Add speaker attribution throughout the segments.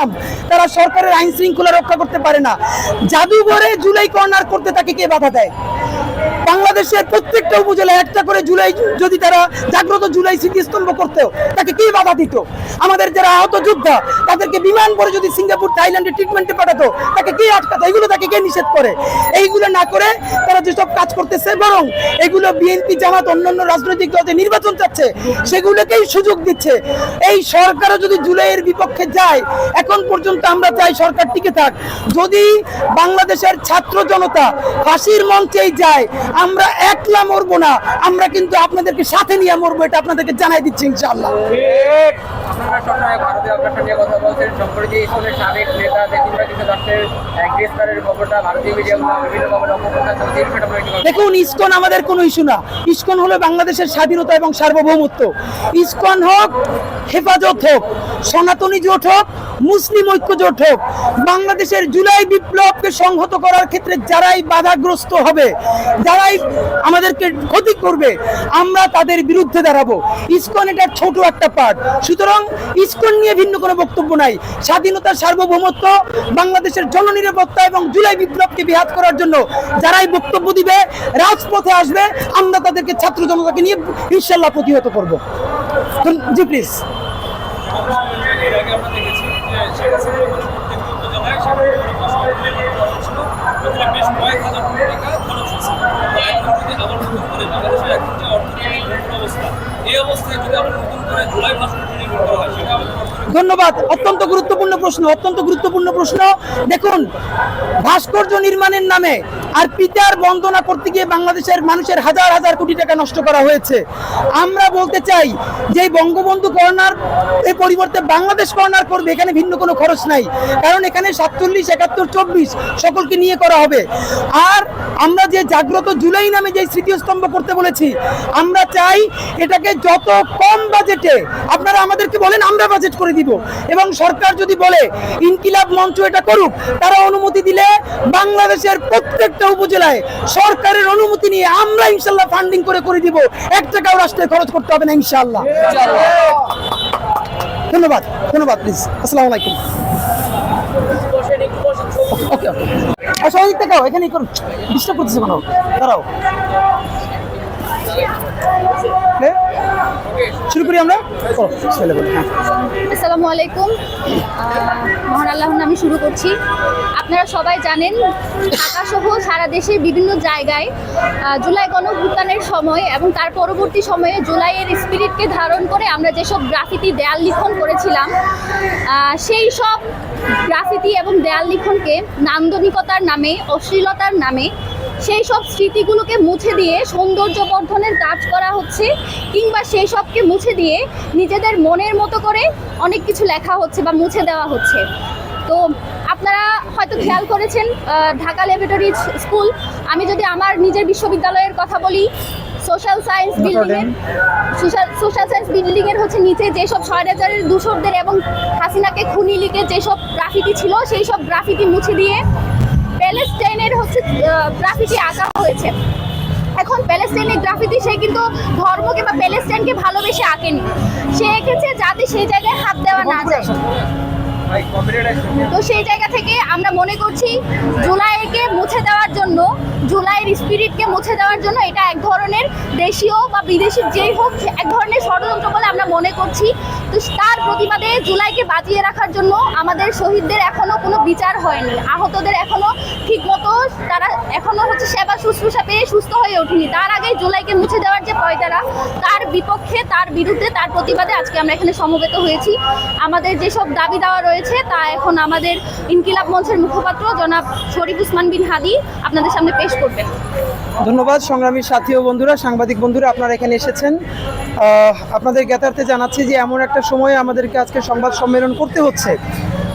Speaker 1: ইসলাম তারা সরকারের আইন শৃঙ্খলা রক্ষা করতে পারে না। জাদুঘরে জুলাই কর্নার করতে তাকে কে বাধা দেয়? বাংলাদেশের প্রত্যেকটা উপজেলায় একটা করে জুলাই, যদি তারা জাগ্রত জুলাই স্মৃতিস্তম্ভ করতেও তাকে কে বাধা দিত? আমাদের যারা আহত যোদ্ধা, তাদেরকে বিমান করে যদি সিঙ্গাপুর, থাইল্যান্ডে ট্রিটমেন্টে পাঠাতো, তাকে কে আটকাতো? এগুলো তাকে কে নিষেধ করে? এইগুলো না করে তারা যেসব কাজ করতেছে, বরং এগুলো বিএনপি জামাত, অন্যান্য রাজনৈতিক দল নির্বাচন চাচ্ছে, সেগুলোকেই সুযোগ দিচ্ছে। এই সরকারও যদি জুলাইয়ের বিপক্ষে যায়, এখন পর্যন্ত আমরা চাই সরকার টিকে থাক। যদি বাংলাদেশের ছাত্র জনতা ফাঁসির মঞ্চেই যায় আমরা একলা মরবো না, আমরা কিন্তু আপনাদেরকে সাথে নিয়ে মরবো, এটা আপনাদেরকে জানাই দিচ্ছি ইনশাআল্লাহ।
Speaker 2: সবসময় ভারতীয় অগ্রাসন নিয়ে কথা বলছেন সাবেক নেতা কিছু দশের গ্রেফতারের খবরটা ভারতীয় অপপ্রচার চলছে?
Speaker 1: দেখুন, ইসকন আমাদের কোনো ইস্যু না। ইসকন হলো বাংলাদেশের স্বাধীনতা এবং সার্বভৌমত্ব। ইসকন হোক, হেফাজত হোক, সনাতনী জোট হোক, মুসলিম ঐক্য জোট হোক, বাংলাদেশের জুলাই বিপ্লবকে সংহত করার ক্ষেত্রে যারাই বাধাগ্রস্ত হবে, যারাই আমাদেরকে ক্ষতি করবে, আমরা তাদের বিরুদ্ধে দাঁড়াবো। ইসকন এটা ছোট একটা পার্ট সুতরাং ইসকন নিয়ে ভিন্ন কোনো বক্তব্য নাই। স্বাধীনতার সার্বভৌমত্ব, বাংলাদেশের জননিরাপত্তা এবং জুলাই বিপ্লবকে বিহাত করার জন্য যারাই বক্তব্য দিবে, রাজপথে আসবে, আমরা তাদেরকে ছাত্র জনতাকে নিয়ে ইনশাল্লাহ প্রতিহত করব। জি প্লিজ
Speaker 3: এর আগে আমরা দেখেছি যে শেখ হাসিনা যখন প্রত্যেকটি উপজেলায় সেখানে ফসল করা হচ্ছিল ওখানে বেশ কয়েক হাজার কোটি টাকা খরচ হচ্ছে তো এখন যদি আবার নতুন করে বাংলাদেশের এখন যে অর্থনৈতিক নতুন অবস্থা এই অবস্থায় যদি আবার নতুন করে জুলাই ভাস্কর্য নির্মাণ করা হয় সেটা আমাদের অর্থনৈতিক
Speaker 1: ধন্যবাদ অত্যন্ত গুরুত্বপূর্ণ। প্রশ্ন, অত্যন্ত গুরুত্বপূর্ণ প্রশ্ন। দেখুন, ভাস্কর্য নির্মাণের নামে আর পিতার বন্দনা করতে গিয়ে বাংলাদেশের মানুষের হাজার হাজার কোটি টাকা নষ্ট করা হয়েছে। আমরা বলতে চাই যে বঙ্গবন্ধু কর্নার এই পরিবর্তে বাংলাদেশ কর্নার করবে, এখানে ভিন্ন কোনো খরচ নাই। কারণ এখানে সাতচল্লিশ, একাত্তর, চব্বিশ সকলকে নিয়ে করা হবে। আর আমরা যে জাগ্রত জুলাই নামে যে স্মৃতিস্তম্ভ করতে বলেছি, আমরা চাই এটাকে যত কম বাজেটে, আপনারা আমাদেরকে বলেন, আমরা বাজেট করে দিব। এবং সরকার যদি বলে ইনকিলাব মঞ্চ এটা করুক, তারা অনুমতি দিলে বাংলাদেশের প্রত্যেকটা উপজেলায় সরকারের অনুমতি নিয়ে আমরা ইনশাল্লাহ ফান্ডিং করে করে দিব। এক টাকাও রাষ্ট্রে খরচ করতে হবে না ইনশাল্লাহ। ধন্যবাদ ধন্যবাদ প্লিজ আসসালামু আলাইকুম। ওকে দেখাও এখানেই করুন। ডিস্টার্ব করতেছে কোনো। দাঁড়াও। Okay? শুরু করি আমরা? হ্যাঁ।
Speaker 4: আসসালামু আলাইকুম। মহান আল্লাহর নামে শুরু করছি। আপনারা সবাই জানেন, ঢাকা সহ সারা দেশের বিভিন্ন জায়গায় জুলাই গণভুত্থানের সময় এবং তার পরবর্তী সময়ে জুলাইয়ের স্পিরিটকে ধারণ করে আমরা যেসব গ্রাফিতি, দেয়াল লিখন করেছিলাম সেই সব গ্রাফিতি এবং দেয়াল লিখনকে নান্দনিকতার নামে, অশ্লীলতার নামে সেই সব স্মৃতিগুলোকে মুছে দিয়ে সৌন্দর্য বর্ধনের কাজ করা হচ্ছে কিংবা সেই সবকে মুছে দিয়ে নিজেদের মনের মতো করে অনেক কিছু লেখা হচ্ছে বা মুছে দেওয়া হচ্ছে। তো আপনারা হয়তো খেয়াল করেছেন ঢাকা ল্যাবরেটরি স্কুল আমি যদি আমার নিজের বিশ্ববিদ্যালয়ের কথা বলি সোশ্যাল সায়েন্স বিল্ডিংয়ের সোশ্যাল সোশ্যাল সায়েন্স বিল্ডিংয়ের হচ্ছে নিচে যেসব স্বৈরাচারের দূষরদের এবং হাসিনাকে খুনি লিগে যেসব গ্রাফিটি ছিল সেই সব গ্রাফিটি মুছে দিয়ে প্যালেস্টাইনের হচ্ছে গ্রাফিটি আঁকা হয়েছে। এখন প্যালেস্টাইনের গ্রাফিতি সে কিন্তু ধর্মকে বা প্যালেস্টাইনকে ভালোবেসে আঁকেনি। সে এঁকেছে যাতে সেই জায়গায় হাত দেওয়া না যায়। তো সেই জায়গা থেকে আমরা মনে করছি জুলাইকে মুছে দেওয়ার জন্য, জুলাইয়ের স্পিরিটকে মুছে দেওয়ার জন্য এটা এক ধরনের দেশীয় বা বিদেশি যেই হোক, এক ধরনের ষড়যন্ত্র বলে আমরা মনে করছি। তো তার প্রতিবাদে জুলাইকে বাঁচিয়ে রাখার জন্য আমাদের শহীদদের এখনও কোনো বিচার হয়নি। আহতদের এখনও ঠিকমতো তারা এখনও হচ্ছে সেবা শুশ্রূষা পেয়ে সুস্থ হয়ে ওঠেনি। তার আগে জুলাইকে মুছে দেওয়ার যে পয়তারা তার বিপক্ষে, তার বিরুদ্ধে, তার প্রতিবাদে আজকে আমরা এখানে সমবেত হয়েছি। আমাদের যেসব দাবি দেওয়া রয়েছে, তা এখন আমাদের ইনকিলাব মঞ্চের মুখপাত্র জনাব শরীফ উসমান বিন হাদি আপনাদের সামনে পেশ করবেন।
Speaker 1: ধন্যবাদ, সংগ্রামী সাথী ও বন্ধুরা, সাংবাদিক বন্ধুরা, আপনারা এখানে এসেছেন। আপনাদের জ্ঞাতার্থে জানাচ্ছি যে এমন একটা সময়ে আমাদেরকে আজকে সংবাদ সম্মেলন করতে হচ্ছে,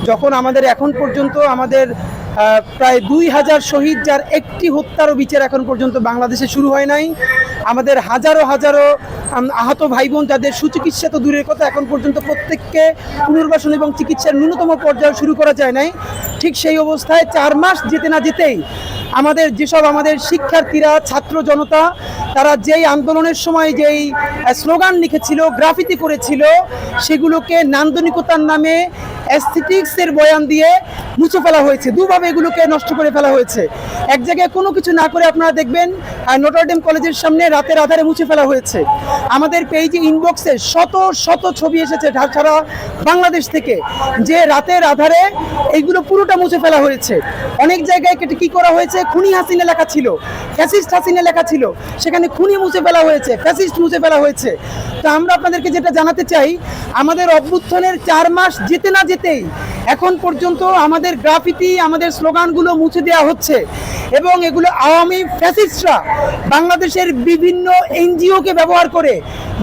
Speaker 1: যখন আমাদের এখন পর্যন্ত আমাদের প্রায় দুই হাজার শহীদ, যার একটি হত্যারও বিচার এখন পর্যন্ত বাংলাদেশে শুরু হয় নাই। আমাদের হাজারো হাজারো আহত ভাই বোন যাদের সুচিকিৎসা তো দূরের কথা, এখন পর্যন্ত প্রত্যেককে পুনর্বাসন এবং চিকিৎসার ন্যূনতম পর্যায়ে শুরু করা যায় নাই। ঠিক সেই অবস্থায় চার মাস যেতে না যেতেই আমাদের যেসব আমাদের শিক্ষার্থীরা, ছাত্র জনতা, তারা যেই আন্দোলনের সময় যেই স্লোগান লিখেছিল, গ্রাফিতি করেছিল, সেগুলোকে নান্দনিকতার নামে অ্যাস্থেটিক্সের বয়ান দিয়ে মুছে ফেলা হয়েছে। দুভাবে এগুলোকে নষ্ট করে ফেলা হয়েছে। এক জায়গায় কোনো কিছু না করে আপনারা দেখবেন নটরডেম কলেজের সামনে রাতের আধারে মুছে ফেলা হয়েছে। আমাদের পেজে ইনবক্সে শত শত ছবি এসেছে ঢাকা সারা বাংলাদেশ থেকে, যে রাতের আধারে এইগুলো পুরোটা মুছে ফেলা হয়েছে। অনেক জায়গায় কেটে কি করা হয়েছে? খুনি হাসিনা লেখা ছিল, ফ্যাসিস্ট হাসিনা লেখা ছিল, সেখানে খুনি মুছে ফেলা হয়েছে, ফ্যাসিস্ট মুছে ফেলা হয়েছে। তো আমরা আপনাদেরকে যেটা জানাতে চাই, আমাদের অভ্যুত্থানের চার মাস যেতে না যেতেই এখন পর্যন্ত আমাদের গ্রাফিতি, আমাদের স্লোগানগুলো মুছে দেওয়া হচ্ছে এবং এগুলো আওয়ামী ফ্যাসিস্টরা বাংলাদেশের বিভিন্ন এনজিওকে ব্যবহার করে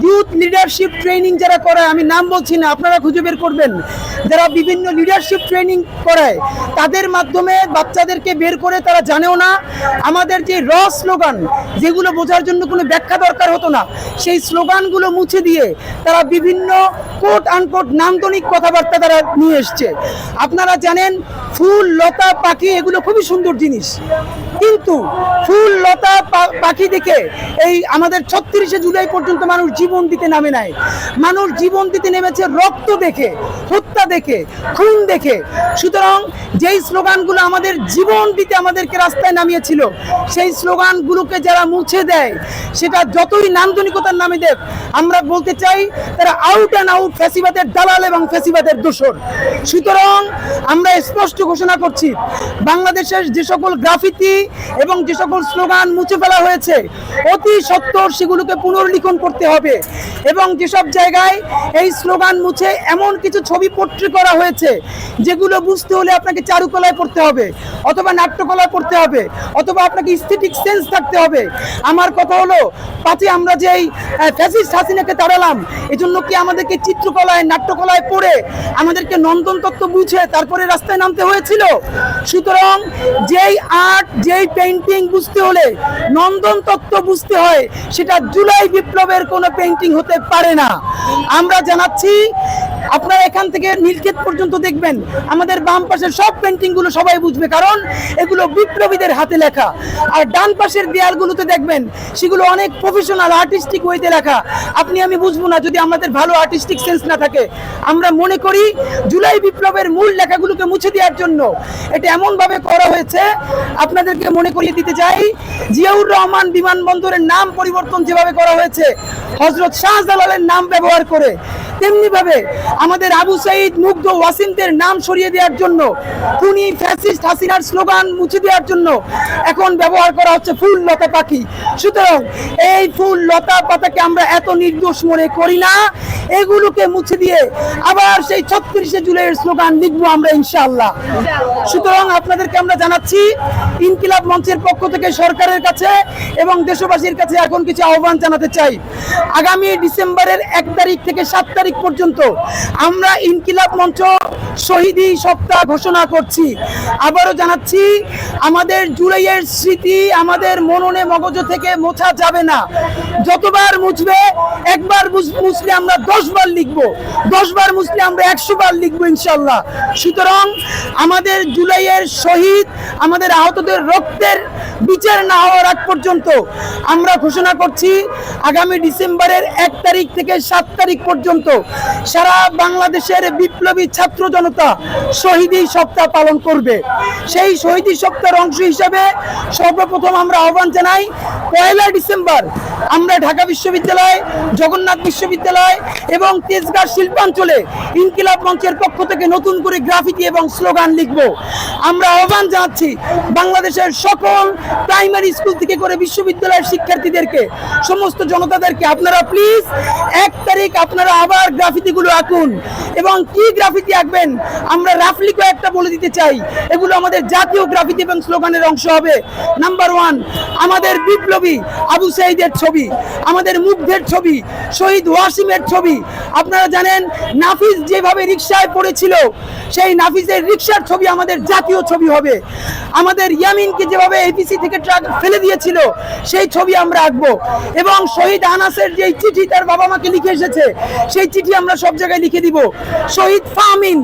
Speaker 1: ইউথ লিডারশিপ ট্রেনিং যারা করায়, আমি নাম বলছি না, আপনারা খুঁজে বের করবেন। যারা বিভিন্ন লিডারশিপ ট্রেনিং করায়, তাদের মাধ্যমে বাচ্চাদেরকে বের করে তারা জানেও না। আমাদের যে র স্লোগান, যেগুলো বোঝার জন্য কোনো ব্যাখ্যা দরকার হতো না, সেই স্লোগানগুলো মুছে দিয়ে তারা বিভিন্ন কোট আনকোট নান্দনিক কথাবার্তা তারা নিয়ে এসছে। আপনারা জানেন, ফুল, লতা, পাখি এগুলো খুবই সুন্দর জিনিস। কিন্তু ফুল, লতা পাখি দেখে এই আমাদের ছত্রিশে জুলাই পর্যন্ত মানুষ জীবন দিতে নামে নাই। মানুষ জীবন দিতে নেমেছে রক্ত দেখে, হত্যা দেখে, খুন দেখে। সুতরাং যেই স্লোগানগুলো আমাদের জীবন দিতে আমাদেরকে রাস্তায় নামিয়েছিল, সেই স্লোগানগুলোকে যারা মুছে দেয়, সেটা যতই নান্দনিকতার নামে দেখ, আমরা বলতে চাই তারা আউট অ্যান্ড আউট ফ্যাসিবাদের দালাল এবং ফ্যাসিবাদের দোষর। সুতরাং আমরা স্পষ্ট ঘোষণা করছি, বাংলাদেশের যে সকল গ্রাফিতি এবং যে সকল স্লোগান মুছে ফেলা হয়েছে, অতি সত্বর সেগুলোকে পুনর্লিখন করতে হবে এবং যেসব জায়গায় এই স্লোগান মুছে এমন কিছু ছবি পোট্রি করা হয়েছে, যেগুলো বুঝতে হলে আপনাকে চারুকলায় পড়তে হবে অথবা নাট্যকলায় পড়তে হবে অথবা আপনাকে স্থেটিক সেন্স থাকতে হবে। আমার কথা হলো পাঁচে আমরা যেই ফ্যাসিস্ট হাসিনাকে তাড়ালাম, এজন্য কি আমাদেরকে চিত্রকলায়, নাট্যকলায় পড়ে আমাদেরকে নন্দন তত্ত্ব বুঝে তারপরে রাস্তায় নামতে হয়েছিল। সুতরাং যেই আর্ট, যেই পেন্টিং বুঝতে হলে, নন্দন তত্ত্ব বুঝতে হয়, সেটা জুলাই বিপ্লবের কোনো পেন্টিং হতে পারে না। আমরা জানাচ্ছি, আপনারা এখান থেকে নীলক্ষেত পর্যন্ত দেখবেন, আমাদের বাম পাশের সব পেন্টিংগুলো সবাই বুঝবে, কারণ এগুলো বিপ্লবীদের হাতে লেখা। আর ডান পাশের দেয়ালগুলোতে দেখবেন, সেগুলো অনেক প্রফেশনাল আর্টিস্টিক ওয়েতে লেখা। আপনি, আমি বুঝব না যদি আমাদের ভালো আর্টিস্টিক সেন্স না থাকে। আমরা মনে করি, জুলাই বিপ্লবের মূল লেখাগুলোকে মুছে দেওয়ার জন্য। এটা এমন ভাবে করা হয়েছে, আপনাদেরকে মনে করিয়ে দিতে চাই, জিয়াউর রহমান বিমানবন্দরের নাম পরিবর্তন যেভাবে করা হয়েছে হজরত শাহজালালের নাম ব্যবহার করে তেমনি ভাবে আমাদের আবু সাইদ মুগ্ধ ওয়াসিমদের নাম সরিয়ে দেওয়ার জন্য, খুনি ফ্যাসিস্ট হাসিনার স্লোগান মুছে দেওয়ার জন্য এখন ব্যবহার করা হচ্ছে ফুল লতা পাখি। সুতরাং এই ফুল লতা পাতাকে আমরা এত নির্দোষ মনে করি না, এগুলোকে মুছে দিয়ে আবার সেই ছত্রিশে জুলাইয়ের স্লোগান লিখব আমরা ইনশাআল্লাহ। সুতরাং আপনাদেরকে আমরা জানাচ্ছি, ইনকিলাব মঞ্চের পক্ষ থেকে সরকারের কাছে এবং দেশবাসীর কাছে এখন কিছু আহ্বান জানাতে চাই। আগামী ডিসেম্বরের এক তারিখ থেকে সাত তারিখ পর্যন্ত আমরা ইনকিলাব মঞ্চ শহীদি সপ্তাহ ঘোষণা করছি। আবারও জানাচ্ছি, আমাদের জুলাইয়ের স্মৃতি আমাদের মননে মগজ থেকে মোছা যাবে না। যতবার মুছবে, একবার মুছ- মুছলে আমরা দশ বার লিখব। দশ বার মুছলে আমরা একশো বার লিখব ইনশাল্লাহ সুতরাং আমাদের জুলাইয়ের শহীদ, আমাদের আহতদের রক্তের বিচার না হওয়ার আগ পর্যন্ত আমরা ঘোষণা করছি, আগামী ডিসেম্বরের এক তারিখ থেকে সাত তারিখ পর্যন্ত সারা বাংলাদেশের বিপ্লবী ছাত্র জনতা শহীদি সপ্তাহ পালন করবে। সেই শহীদি সপ্তাহের অংশ হিসাবে সর্বপ্রথম আমরা আহ্বান জানাই, পয়লা ডিসেম্বর আমরা ঢাকা বিশ্ববিদ্যালয়, জগন্নাথ বিশ্ববিদ্যালয় এবং তেজগাঁ শিল্পাঞ্চলে ইনকিলাব মঞ্চের পক্ষ থেকে নতুন করে গ্রাফিতি এবং স্লোগান লিখব। আমরা আহ্বান জানাচ্ছি বাংলাদেশের সকল প্রাইমারি স্কুল থেকে করে বিশ্ববিদ্যালয়ের শিক্ষার্থীদেরকে, সমস্ত জনতাদেরকে, আপনারা প্লিজ এক তারিখ আপনারা আবার গ্রাফিতিগুলো আঁকুন। এবং কি গ্রাফিতি আঁকবেন, আমরা রাফলি কয়েকটা বলে দিতে চাই। এগুলো আমাদের জাতীয় গ্রাফিতি এবং স্লোগানের অংশ হবে। নাম্বার ওয়ান আমাদের বিপ্লবী আবু সাইদের ছবি, আমাদের মুগ্ধের ছবি, শহীদ ওয়াসিমের ছবি। আপনারা জানেন নাফিস যেভাবে রিক্সায় পড়েছিল, সেই নাফিসের রিক্সার ছবি আমাদের জাতীয় ছবি হবে। আমাদের ইয়ামিনকে যেভাবে এপিসি থেকে ট্রাক ফেলে দিয়েছিল, সেই ছবি আমরা আঁকবো। এবং শহীদ আনাসের যে চিঠি তার বাবা মাকে লিখে এসেছে, সেই চিঠি আমরা সব জায়গায় লিখে দিব। শহীদ ফাহমিন